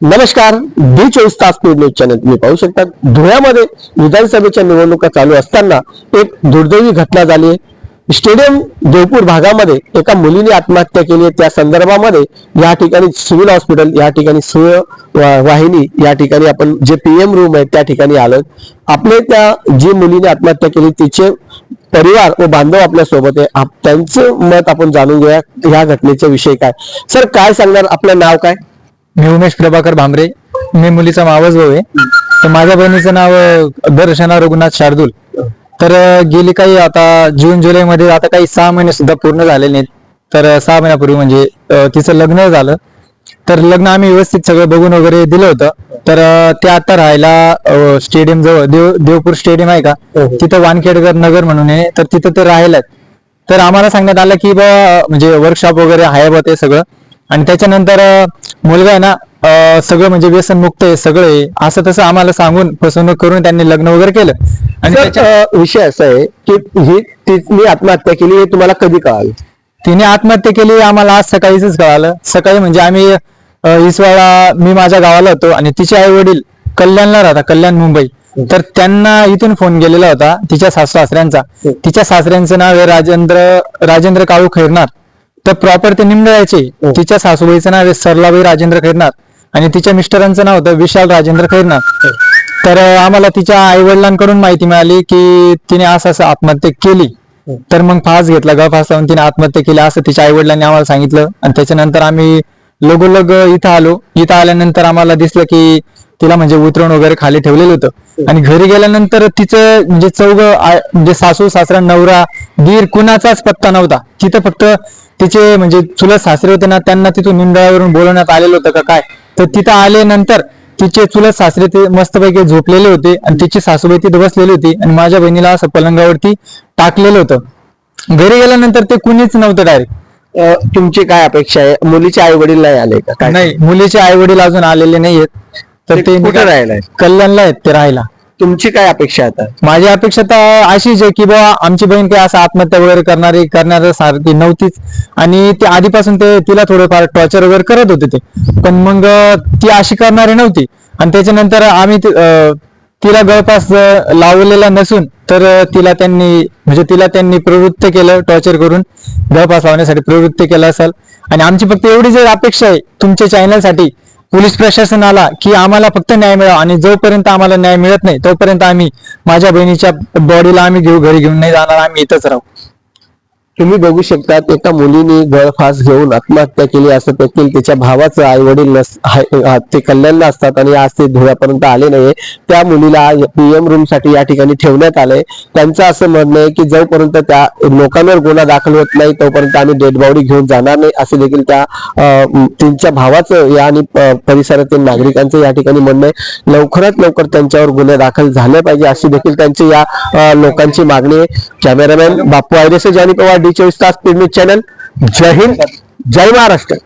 नमस्कार डी चोवीस तास न्यूज चॅनल तुम्ही पाहू शकता धुळ्यामध्ये विधानसभेच्या निवडणुका चालू असताना एक दुर्दैवी घटना झाली. आहे स्टेडियम देवपूर भागामध्ये एका मुलीने आत्महत्या केली आहे. त्या संदर्भामध्ये या ठिकाणी सिव्हिल हॉस्पिटल या ठिकाणी वाहिनी या ठिकाणी आपण जे पीएम रूम आहे त्या ठिकाणी आलो आपले त्या जी मुलीने आत्महत्या केली तिचे परिवार व बांधव आपल्यासोबत आहे. आप- त्यांचं मत आपण जाणून घेऊया. या घटनेच्या विषयी काय? सर काय सांगणार? आपलं नाव काय? मी उमेश प्रभाकर भांबरे. मी मुलीचा मावस भाऊ आहे. तर माझ्या बहिणीचं नाव दर्शना रघुनाथ शार्दूल. तर गेली काही आता जून जुलै मध्ये आता काही सहा महिने सुद्धा पूर्ण झालेले नाहीत. तर सहा महिन्यापूर्वी म्हणजे तिचं लग्न झालं. तर लग्न आम्ही व्यवस्थित सगळं बघून वगैरे दिलं होतं. तर ते आता राहायला स्टेडियम जवळ देव देवपूर स्टेडियम आहे का? हो, हो. तिथं वानखेडकर नगर म्हणून आहे. तर तिथं ते राहिल्यात तर आम्हाला सांगण्यात आलं की बा म्हणजे वर्कशॉप वगैरे आहे बा ते सगळं. आणि त्याच्यानंतर मुलगा आहे ना सगळं म्हणजे व्यसन मुक्त आहे सगळं आहे. असं तसं आम्हाला सांगून फसवणूक करून त्यांनी लग्न वगैरे केलं. आणि त्याच्या- विषय असा आहे की ही तिने आत्महत्या केली हे तुम्हाला कधी कळालं? तिने आत्महत्या केली आम्हाला आज सकाळीच कळालं. सकाळी म्हणजे आम्ही अं, इसवाळा मी माझ्या गावाला होतो आणि तिचे आई वडील कल्याणला राहता कल्याण मुंबई. तर त्यांना इथून फोन गेलेला होता तिच्या सासू सासऱ्यांचा तिच्या सासऱ्यांचं नाव आहे राजेंद्र राजेंद्र काळू खैरनार. तर प्रॉपर ते निमडायचे तिच्या सासूबाईचं नाव आहे सरलाबाई राजेंद्र खैरनार आणि तिच्या मिस्टरांचं नाव होतं विशाल राजेंद्र खैरनार तर अं, आम्हाला तिच्या आई वडिलांकडून माहिती मिळाली की तिने असं असं आत्महत्या केली. तर मग फास घेतला ग फास लावून तिने आत्महत्या केली. असं तिच्या आई वडिलांनी आम्हाला सांगितलं. आणि त्याच्यानंतर आम्ही लगोलग इथं आलो. इथं आल्यानंतर आम्हाला दिसलं की तिला म्हणजे उतरवून वगैरे खाली ठेवलेलं होतं. आणि घरी गेल्यानंतर तिचं म्हणजे चौघ म्हणजे सासू सासरा नवरा दीर कुणाचाच पत्ता नव्हता. तिथं फक्त तिचे म्हणजे चुलत सासरे होते ना त्यांना तिथून निंदळावरून बोलवण्यात आलेलं होतं का काय? तर तिथं आल्यानंतर तिचे चुलत सासरे ते मस्तपैकी झोपलेले होते आणि तिची सासूबाई तिथे बसलेली होती आणि माझ्या बहिणीला असं पलंगावरती टाकलेलं होतं. घरी गेल्यानंतर ते कुणीच नव्हतं डायरेक्ट तुमची काय अपेक्षा आहे? मुलीचे आई वडील नाही आले का? काय? नाही मुलीचे आई वडील अजून आलेले नाहीयेत. तर ते कुठे आहेत? कल्याणला आहेत ते राहायला. तुमची काय अपेक्षा आहे आता? माझी अपेक्षा तर अशीच आहे की बाबा आमची बहीण काही असं आत्महत्या वगैरे करणारी करणार सारखी नव्हतीच. आणि ते आधीपासून ते तिला थोडंफार टॉर्चर वगैरे करत होते ते. पण मग ती अशी करणारी नव्हती. आणि त्याच्यानंतर आम्ही तिला गळपास लावलेला नसून तर तिला त्यांनी म्हणजे तिला त्यांनी प्रवृत्त केलं टॉर्चर करून. गळपास लावण्यासाठी प्रवृत्त केलं असेल. आणि आमची फक्त एवढी जर अपेक्षा आहे तुमच्या चॅनलसाठी पोलीस प्रशासनाला की आम्हाला फक्त न्याय मिळावा आणि जोपर्यंत आम्हाला न्याय मिळत नाही तोपर्यंत आम्ही माझ्या बहिणीच्या बॉडीला आम्ही घेऊ घरी घेऊन नाही जाणार आम्ही इथंच राहू. तुम्ही बघू शकतात एका मुलीने गळफास घेऊन आत्महत्या केली असं देखील तिच्या भावाचं आई वडील ते कल्याणला असतात आणि आज ते धुळ्यापर्यंत आले नाहीये. त्या मुलीला पीएम रूमसाठी या ठिकाणी ठेवण्यात आलंय त्यांचं असं म्हणणं आहे की जोपर्यंत त्या लोकांवर गुन्हा दाखल होत नाही तोपर्यंत आम्ही डेडबॉडी घेऊन जाणार नाही असे देखील त्या त्यांच्या भावाचं या आणि परिसरातील नागरिकांचं या ठिकाणी म्हणणं आहे. लवकरात लवकर त्यांच्यावर गुन्हे दाखल झाले पाहिजे अशी देखील त्यांची या लोकांची मागणी आहे. कॅमेरामॅन बापू आयरेसे जानी पवार डी चोवीस तास स्पीड न्यूज चॅनल जय हिंद जय महाराष्ट्र